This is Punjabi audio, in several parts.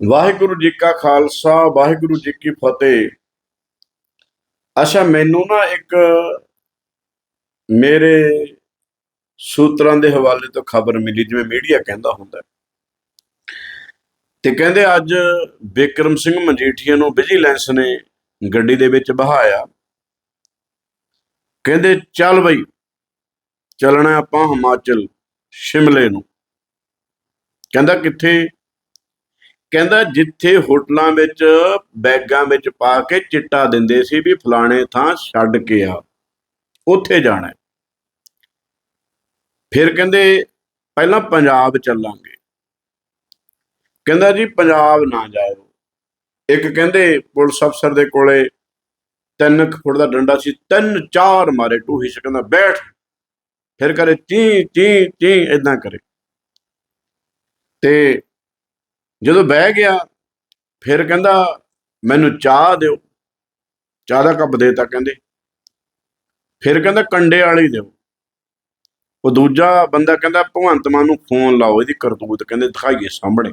ਵਾਹਿਗੁਰੂ ਜੀ ਕਾ ਖਾਲਸਾ, ਵਾਹਿਗੁਰੂ ਜੀ ਕੀ ਫਤਿਹ। ਅੱਛਾ, ਮੈਨੂੰ ਨਾ ਇੱਕ ਮੇਰੇ ਸੂਤਰਾਂ ਦੇ ਹਵਾਲੇ ਤੋਂ ਖਬਰ ਮਿਲੀ, ਜਿਵੇਂ ਮੀਡੀਆ ਕਹਿੰਦਾ ਹੁੰਦਾ ਤੇ ਕਹਿੰਦੇ ਅੱਜ ਬਿਕਰਮ ਸਿੰਘ ਮਜੀਠੀਆ ਨੂੰ ਵਿਜੀਲੈਂਸ ਨੇ ਗੱਡੀ ਦੇ ਵਿੱਚ ਬਹਾਇਆ। ਕਹਿੰਦੇ, ਚੱਲ ਬਈ, ਚੱਲਣਾ ਆਪਾਂ ਹਿਮਾਚਲ, ਸ਼ਿਮਲੇ ਨੂੰ। ਕਹਿੰਦਾ, ਕਿੱਥੇ? ਕਹਿੰਦਾ ਜਿੱਥੇ ਹੋਟਲਾਂ ਵਿੱਚ ਬੈਗਾਂ ਵਿੱਚ ਪਾ ਕੇ ਚਿੱਟਾ ਦਿੰਦੇ ਸੀ ਵੀ ਫਲਾਣੇ ਥਾਂ ਛੱਡ ਕੇ ਆ, ਉੱਥੇ ਜਾਣਾ ਫਿਰ ਕਹਿੰਦੇ ਪਹਿਲਾਂ ਪੰਜਾਬ ਚੱਲਾਂਗੇ। ਕਹਿੰਦਾ ਜੀ ਪੰਜਾਬ ਨਾ ਜਾਇਓ। ਇੱਕ ਕਹਿੰਦੇ ਪੁਲਿਸ ਅਫਸਰ ਦੇ ਕੋਲੇ ਤਿੰਨ ਫੁੱਟ ਦਾ ਡੰਡਾ ਸੀ, ਤਿੰਨ ਚਾਰ ਮਾਰੇ ਟੂਹੀ ਚ, ਕਹਿੰਦਾ ਬੈਠ। ਫਿਰ ਕਰੇ ਚੀ ਚੀ ਚੀ ਇਦਾਂ ਕਰੇ। ਤੇ ਜਦੋਂ ਬਹਿ ਗਿਆ, ਫਿਰ ਕਹਿੰਦਾ, ਮੈਨੂੰ ਚਾਹ ਦਿਓ। ਚਾਹ ਦਾ ਕੱਪ ਦੇਤਾ ਕਹਿੰਦੇ। ਫਿਰ ਕਹਿੰਦਾ, ਕੰਡੇ ਵਾਲੀ ਦਿਓ। ਉਹ ਦੂਜਾ ਬੰਦਾ ਕਹਿੰਦਾ, ਭਗਵੰਤ ਮਾਨ ਨੂੰ ਫੋਨ ਲਾਓ, ਇਹਦੀ ਕਰਤੂਤ। ਕਹਿੰਦੇ, ਦਿਖਾਈਏ ਸਾਹਮਣੇ।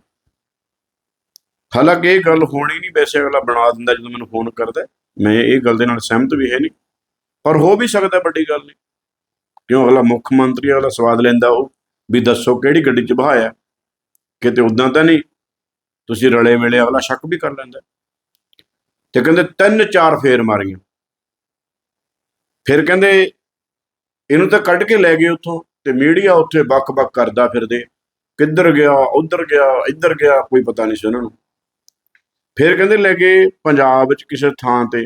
ਹਾਲਾਂਕਿ ਇਹ ਗੱਲ ਹੋਣੀ ਨਹੀਂ, ਵੈਸੇ ਅਗਲਾ ਬਣਾ ਦਿੰਦਾ ਜਦੋਂ ਮੈਨੂੰ ਫੋਨ ਕਰਦਾ। ਮੈਂ ਇਹ ਗੱਲ ਦੇ ਨਾਲ ਸਹਿਮਤ ਵੀ ਹੈ ਨਹੀਂ, ਪਰ ਹੋ ਵੀ ਸਕਦਾ ਵੱਡੀ ਗੱਲ ਨਹੀਂ। ਕਿਉਂ? ਅਗਲਾ ਮੁੱਖ ਮੰਤਰੀ, ਅਗਲਾ ਸਵਾਦ ਲੈਂਦਾ ਉਹ, ਵੀ ਦੱਸੋ ਕਿਹੜੀ ਗੱਡੀ 'ਚ ਬਹਾਇਆ? ਕਿਤੇ ਉਦਾਂ ਤਾਂ ਨਹੀਂ ਤੁਸੀਂ ਰਲੇ ਮਿਲੇ, ਅਗਲਾ ਸ਼ੱਕ ਵੀ ਕਰ ਲੈਂਦਾ। ਤੇ ਕਹਿੰਦੇ ਤਿੰਨ ਚਾਰ ਫੇਰ ਮਾਰੀਆਂ। ਫਿਰ ਕਹਿੰਦੇ ਇਹਨੂੰ ਤਾਂ ਕੱਢ ਕੇ ਲੈ ਗਏ ਉੱਥੋਂ ਤੇ ਮੀਡੀਆ ਉੱਥੇ ਬੱਕ-ਬੱਕ ਕਰਦਾ ਫਿਰਦੇ। ਕਿੱਧਰ ਗਿਆ, ਉਧਰ ਗਿਆ, ਇੱਧਰ ਗਿਆ, ਕੋਈ ਪਤਾ ਨਹੀਂ ਸੀ ਉਹਨਾਂ ਨੂੰ। ਫਿਰ ਕਹਿੰਦੇ ਲੈ ਗਏ ਪੰਜਾਬ ਵਿੱਚ ਕਿਸੇ ਥਾਂ ਤੇ।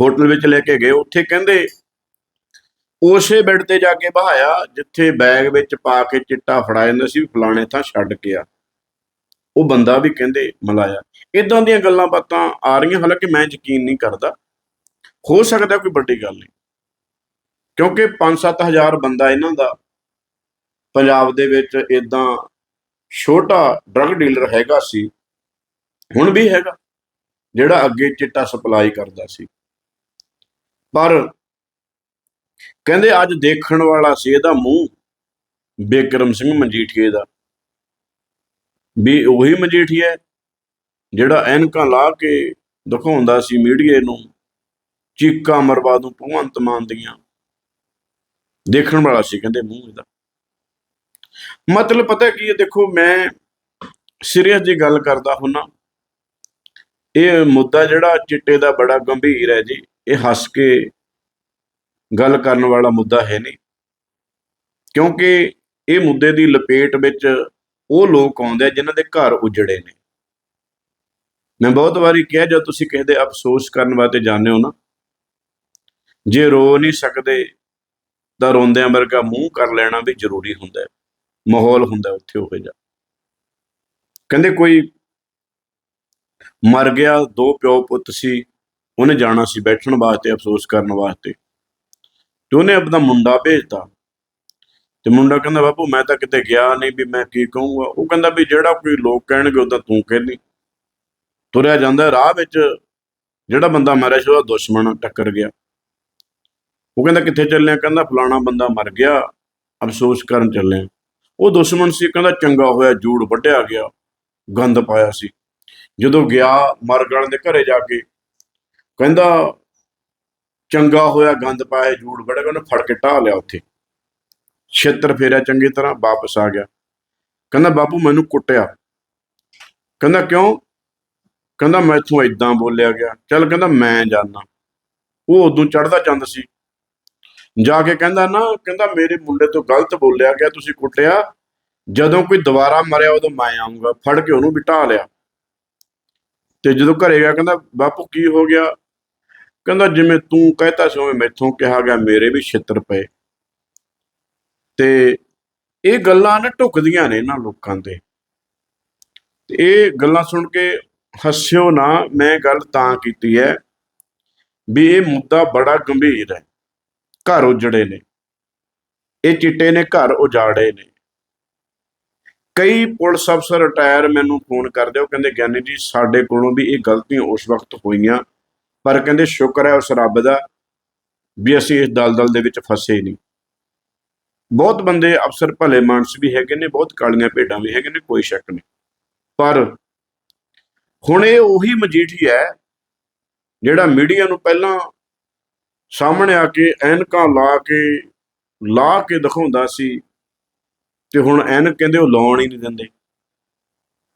ਹੋਟਲ ਵਿੱਚ ਲੈ ਕੇ ਗਏ। ਉੱਥੇ ਕਹਿੰਦੇ ਉਸੇ ਬੈੱਡ ਤੇ ਜਾ ਕੇ ਬਹਾਇਆ, ਜਿੱਥੇ ਬੈਗ ਵਿੱਚ ਪਾ ਕੇ ਚਿੱਟਾ ਫੜਾ ਜਾਂਦਾ ਸੀ ਫਲਾਣੇ ਥਾਂ ਛੱਡ ਕੇ ਆ। ਉਹ ਬੰਦਾ ਵੀ ਕਹਿੰਦੇ, ਮਲਾਇਆ। ਇਦਾਂ ਦੀਆਂ ਗੱਲਾਂ ਬਾਤਾਂ ਆ ਰਹੀਆਂ, ਹਾਲਾਂਕਿ ਮੈਂ ਯਕੀਨ ਨਹੀਂ ਕਰਦਾ। ਹੋ ਸਕਦਾ ਕੋਈ ਵੱਡੀ ਗੱਲ ਨਹੀਂ। ਕਿਉਂਕਿ 5-7000 ਬੰਦਾ ਇਹਨਾਂ ਦਾ, ਪੰਜਾਬ ਦੇ ਵਿੱਚ ਇਦਾਂ ਛੋਟਾ ਡਰੱਗ ਡੀਲਰ ਹੈਗਾ ਸੀ, ਹੁਣ ਵੀ ਹੈਗਾ, ਜਿਹੜਾ ਅੱਗੇ ਚਿੱਟਾ ਸਪਲਾਈ ਕਰਦਾ ਸੀ। ਪਰ ਕਹਿੰਦੇ ਅੱਜ ਦੇਖਣ ਵਾਲਾ ਸੀ, ਇਹਦਾ ਮੂੰਹ ਬਿਕਰਮ ਸਿੰਘ ਮਜੀਠੀਏ ਦਾ। ਵੀ ਉਹੀ ਮਜੀਠੀਆ ਜਿਹੜਾ ਐਨਕਾਂ ਲਾ ਕੇ ਦਿਖਾਉਂਦਾ ਸੀ ਮੀਡੀਏ ਨੂੰ, ਚੀਕਾਂ ਮਰਵਾ ਦੂੰ, ਭਗਵੰਤ ਮਾਨ ਦੀਆਂ। ਦੇਖਣ ਵਾਲਾ ਸੀ ਕਹਿੰਦੇ ਮੂੰਹ ਇਹਦਾ। ਮਤਲਬ ਪਤਾ ਕੀ ਹੈ, ਦੇਖੋ ਮੈਂ ਸੀਰੀਅਸ ਜੀ ਗੱਲ ਕਰਦਾ ਹੁੰਨਾ, ਇਹ ਮੁੱਦਾ ਜਿਹੜਾ ਚਿੱਟੇ ਦਾ ਬੜਾ ਗੰਭੀਰ ਹੈ ਜੀ, ਇਹ ਹੱਸ ਕੇ ਗੱਲ ਕਰਨ ਵਾਲਾ ਮੁੱਦਾ ਹੈ ਨਹੀਂ। ਕਿਉਂਕਿ ਇਹ ਮੁੱਦੇ ਦੀ ਲਪੇਟ ਵਿੱਚ ਉਹ ਲੋਕ ਆਉਂਦੇ ਆ ਜਿਨ੍ਹਾਂ ਦੇ ਘਰ ਉਜੜੇ ਨੇ। ਮੈਂ ਬਹੁਤ ਵਾਰੀ ਕਿਹਾ, ਜਦ ਤੁਸੀਂ ਕਿਸੇ ਦੇ ਅਫਸੋਸ ਕਰਨ ਵਾਸਤੇ ਜਾਂਦੇ ਹੋ ਨਾ, ਜੇ ਰੋ ਨਹੀਂ ਸਕਦੇ, ਤਾਂ ਰੋਂਦਿਆਂ ਵਰਗਾ ਮੂੰਹ ਕਰ ਲੈਣਾ ਵੀ ਜ਼ਰੂਰੀ ਹੁੰਦਾ ਹੈ। ਮਾਹੌਲ ਹੁੰਦਾ ਉੱਥੇ ਉਹ ਜਿਹਾ। ਕਹਿੰਦੇ ਕੋਈ ਮਰ ਗਿਆ, ਦੋ ਪਿਓ ਪੁੱਤ ਸੀ, ਉਹਨੇ ਜਾਣਾ ਸੀ ਬੈਠਣ ਵਾਸਤੇ, ਅਫਸੋਸ ਕਰਨ ਵਾਸਤੇ। ਤੇ ਉਹਨੇ ਆਪਣਾ ਮੁੰਡਾ ਭੇਜਤਾ। ਤੇ ਮੁੰਡਾ ਕਹਿੰਦਾ, ਬਾਪੂ, ਮੈਂ ਤਾਂ ਕਿਤੇ ਗਿਆ ਨਹੀਂ ਵੀ ਮੈਂ ਕੀ ਕਹੂੰਗਾ? ਉਹ ਕਹਿੰਦਾ ਵੀ ਜਿਹੜਾ ਕੋਈ ਲੋਕ ਕਹਿਣਗੇ ਉਹਦਾ ਤੂੰ ਕਹਿਨੀ ਤੁਰਿਆ ਜਾਂਦਾ ਰਾਹ ਵਿੱਚ, ਜਿਹੜਾ ਬੰਦਾ ਮਾਰਿਆ ਸੀ, ਉਹਦਾ ਦੁਸ਼ਮਣ ਟੱਕਰ ਗਿਆ। ਉਹ ਕਹਿੰਦਾ, ਕਿੱਥੇ ਚੱਲੇ ਕਹਿੰਦਾ, ਫਲਾਣਾ ਬੰਦਾ ਮਰ ਗਿਆ, ਅਫਸੋਸ ਕਰਨ ਚੱਲੇ ਉਹ ਦੁਸ਼ਮਣ ਸੀ, ਕਹਿੰਦਾ, ਚੰਗਾ ਹੋਇਆ, ਜੂੜ ਵੱਢਿਆ ਗਿਆ, ਗੰਦ ਪਾਇਆ ਸੀ। ਜਦੋਂ ਗਿਆ ਮਰਗਲ ਦੇ ਘਰੇ ਜਾ ਕੇ, ਕਹਿੰਦਾ, ਚੰਗਾ ਹੋਇਆ, ਗੰਦ ਪਾਇਆ, ਜੂੜ ਵੱਢਿਆ ਉਹਨੇ ਫੜ ਕੇ ਢਾ ਲਿਆ ਉੱਥੇ। ਛੇਤਰ ਫੇਰਿਆ, ਚੰਗੀ ਤਰ੍ਹਾਂ ਵਾਪਸ ਆ ਗਿਆ। ਕਹਿੰਦਾ, ਬਾਪੂ, ਮੈਨੂੰ ਕੁੱਟਿਆ। ਕਹਿੰਦਾ, ਕਿਉਂ? ਕਹਿੰਦਾ, ਮੈਥੋਂ ਇਦਾਂ ਬੋਲਿਆ ਗਿਆ। ਚੱਲ ਕਹਿੰਦਾ, ਮੈਂ ਜਾਣਾ ਉਹ ਉਦੋਂ ਚੜਦਾ ਚੰਦ ਸੀ। ਜਾ ਕੇ ਕਹਿੰਦਾ, ਨਾ, ਕਹਿੰਦਾ, ਮੇਰੇ ਮੁੰਡੇ ਤੋਂ ਗਲਤ ਬੋਲਿਆ ਗਿਆ, ਤੁਸੀਂ ਕੁੱਟਿਆ। ਜਦੋਂ ਕੋਈ ਦੁਬਾਰਾ ਮਰਿਆ, ਉਦੋਂ ਮੈਂ ਆਉਂਗਾ ਫੜ ਕੇ ਉਹਨੂੰ ਬਿਟਾ ਲਿਆ। ਤੇ ਜਦੋਂ ਘਰੇ ਗਿਆ, ਕਹਿੰਦਾ, ਬਾਪੂ, ਕੀ ਹੋ ਗਿਆ? ਕਹਿੰਦਾ, ਜਿਵੇਂ ਤੂੰ ਕਹਿਤਾ ਸੀ, ਉਵੇਂ ਮੈਥੋਂ ਕਿਹਾ ਗਿਆ, ਮੇਰੇ ਵੀ ਛਿੱਤਰ ਪਏ। ਤੇ ਇਹ ਗੱਲਾਂ ਨਾ ਢੁਕਦੀਆਂ ਨੇ ਇਹਨਾਂ ਲੋਕਾਂ ਤੇ। ਤੇ ਇਹ ਗੱਲਾਂ ਸੁਣ ਕੇ ਹੱਸਿਓ ਨਾ, ਮੈਂ ਗੱਲ ਤਾਂ ਕੀਤੀ ਹੈ ਵੀ ਇਹ ਮੁੱਦਾ ਬੜਾ ਗੰਭੀਰ ਹੈ। ਘਰ ਉਜੜੇ ਨੇ। ਇਹ ਚਿੱਟੇ ਨੇ, ਘਰ ਉਜਾੜੇ ਨੇ। ਕਈ ਪੁਲਿਸ ਅਫਸਰ ਰਿਟਾਇਰ ਮੈਨੂੰ ਫੋਨ ਕਰਦੇ, ਉਹ ਕਹਿੰਦੇ, ਗਿਆਨੀ ਜੀ, ਸਾਡੇ ਕੋਲੋਂ ਵੀ ਇਹ ਗਲਤੀਆਂ ਉਸ ਵਕਤ ਹੋਈਆਂ, ਪਰ ਕਹਿੰਦੇ, ਸ਼ੁਕਰ ਹੈ ਉਸ ਰੱਬ ਦਾ ਵੀ ਅਸੀਂ ਇਸ ਦਲਦਲ ਦੇ ਵਿੱਚ ਫਸੇ ਨਹੀਂ। ਬਹੁਤ ਬੰਦੇ ਅਫਸਰ ਭਲੇ ਮਾਨਸ ਵੀ ਹੈਗੇ ਨੇ, ਬਹੁਤ ਕਾਲੀਆਂ ਭੇਡਾਂ ਵੀ ਹੈਗੇ ਨੇ, ਕੋਈ ਸ਼ੱਕ ਨਹੀਂ। ਪਰ ਹੁਣ ਇਹ ਉਹੀ ਮਜੀਠੀ ਹੈ ਜਿਹੜਾ ਮੀਡੀਆ ਨੂੰ ਪਹਿਲਾਂ ਸਾਹਮਣੇ ਆ ਕੇ ਐਨਕਾਂ ਲਾ ਕੇ ਲਾ ਕੇ ਦਿਖਾਉਂਦਾ ਸੀ ਤੇ ਹੁਣ ਐਨਕ ਕਹਿੰਦੇ ਉਹ ਲਾਉਣ ਹੀ ਨਹੀਂ ਦਿੰਦੇ।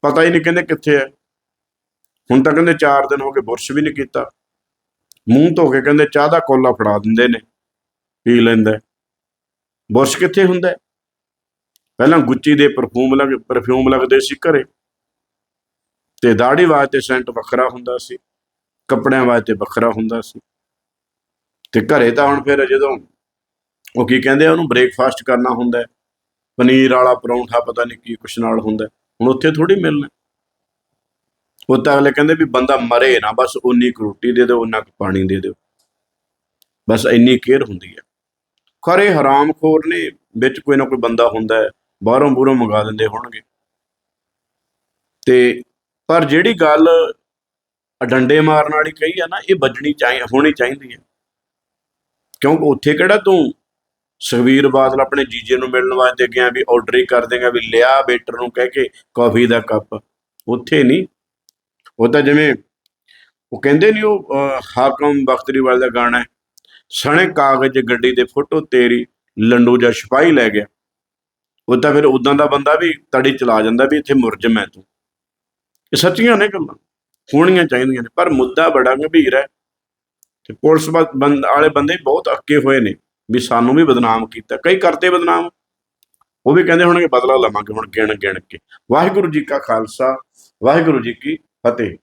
ਪਤਾ ਹੀ ਨਹੀਂ ਕਹਿੰਦੇ ਕਿੱਥੇ ਹੈ। ਹੁਣ ਤਾਂ ਕਹਿੰਦੇ 4 ਦਿਨ ਹੋ ਗਏ ਬੁਰਸ਼ ਵੀ ਨਹੀਂ ਕੀਤਾ। ਮੂੰਹ ਧੋ ਕੇ ਕਹਿੰਦੇ ਚਾਹ ਦਾ ਕੋਲਾ ਫੜਾ ਦਿੰਦੇ ਨੇ, ਪੀ ਲੈਂਦਾ। ਬੁਰਸ਼ ਕਿੱਥੇ ਹੁੰਦਾ ਪਹਿਲਾਂ ਗੁੱਚੀ ਦੇ ਪਰਫਿਊਮ ਲੱਗ ਪਰਫਿਊਮ ਲੱਗਦੇ ਸੀ ਘਰੇ। ਤੇ ਦਾੜੀ ਵਾਸਤੇ ਸੈਂਟ ਵੱਖਰਾ ਹੁੰਦਾ ਸੀ, ਕੱਪੜਿਆਂ ਵਾਸਤੇ ਵੱਖਰਾ ਹੁੰਦਾ ਸੀ। ਤੇ ਘਰੇ ਤਾਂ ਹੁਣ ਫਿਰ ਜਦੋਂ ਉਹ ਕੀ ਕਹਿੰਦੇ ਆ, ਉਹਨੂੰ ਬ੍ਰੇਕਫਾਸਟ ਕਰਨਾ ਹੁੰਦਾ ਪਨੀਰ ਵਾਲਾ ਪਰੌਂਠਾ ਪਤਾ ਨਹੀਂ ਕੀ ਕੁਛ ਨਾਲ ਹੁੰਦਾ ਹੁਣ ਉੱਥੇ ਥੋੜੀ ਮਿਲਣਾ ਉਹ ਤਾਂ ਅਗਲੇ ਕਹਿੰਦੇ ਵੀ ਬੰਦਾ ਮਰੇ ਨਾ, ਬਸ ਉਨੀ ਕੁ ਰੋਟੀ ਦੇ ਦਿਓ ਉਨਾ ਕੁ ਪਾਣੀ ਦੇ ਦਿਓ। ਬਸ ਇੰਨੀ ਕੇਅਰ ਹੁੰਦੀ ਹੈ। ਖਰੇ ਹਰਾਮਖੋਰ ਨੇ ਵਿੱਚ ਕੋਈ ਨਾ ਕੋਈ ਬੰਦਾ ਹੁੰਦਾ ਹੈ ਬਾਹਰੋਂ ਬੂਰੋਂ ਮੰਗਾ ਦਿੰਦੇ ਹੋਣਗੇ। ਤੇ ਪਰ ਜਿਹੜੀ ਗੱਲ ਡੰਡੇ ਮਾਰਨ ਵਾਲੀ ਕਹੀ ਆ ਨਾ ਇਹ ਵੱਜਣੀ ਚਾਹੀ ਹੋਣੀ ਚਾਹੀਦੀ ਹੈ। ਕਿਉਂਕਿ ਉੱਥੇ ਕਿਹੜਾ ਤੂੰ ਸੁਖਬੀਰ ਬਾਦਲ ਆਪਣੇ ਜੀਜੇ ਨੂੰ ਮਿਲਣ ਵਾਸਤੇ ਗਿਆ ਵੀ ਆਰਡਰ ਹੀ ਕਰ ਦੇਗਾ ਵੀ ਲਿਆ ਵੇਟਰ ਨੂੰ ਕਹਿ ਕੇ ਕਾਫੀ ਦਾ ਕੱਪ ਉੱਥੇ ਨਹੀਂ। ਉਹ ਤਾਂ ਜਿਵੇਂ ਉਹ ਕਹਿੰਦੇ ਨਹੀਂ ਉਹ ਅਹ, ਹਾਕਮ ਬਖਤਰੀਵਾਲ ਦਾ ਗਾਣਾ ਹੈ। ਸਣੇ ਕਾਗਜ਼ ਗੱਡੀ ਦੇ ਫੋਟੋ ਤੇਰੀ ਲੰਡੂ ਜਾਂ ਸਿਪਾਹੀ ਲੈ ਗਿਆ। ਉਹ ਤਾਂ ਫਿਰ ਉਦਾਂ ਦਾ ਬੰਦਾ ਵੀ ਤੜੀ ਚਲਾ ਜਾਂਦਾ ਵੀ ਇੱਥੇ ਮੁਰਜਮ ਹੈ ਤੂੰ। ਇਹ ਸੱਚੀਆਂ ਨੇ ਗੱਲਾਂ, ਹੋਣੀਆਂ ਚਾਹੀਦੀਆਂ ਨੇ, ਪਰ ਮੁੱਦਾ ਬੜਾ ਗੰਭੀਰ ਹੈ। ਤੇ ਪੁਲਿਸ ਵਾ- ਬੰਦ- ਵਾਲੇ ਬੰਦੇ ਬਹੁਤ ਅੱਕੇ ਹੋਏ ਨੇ ਵੀ ਸਾਨੂੰ ਵੀ ਬਦਨਾਮ ਕੀਤਾ। ਕਈ ਕਰਤੇ ਬਦਨਾਮ। ਉਹ ਵੀ ਕਹਿੰਦੇ ਹੋਣਗੇ, ਬਦਲਾ ਲਵਾਂਗੇ ਹੁਣ ਗਿਣ ਗਿਣ ਕੇ। ਵਾਹਿਗੁਰੂ ਜੀ ਕਾ ਖਾਲਸਾ, ਵਾਹਿਗੁਰੂ ਜੀ ਕੀ ਫਤਿਹ।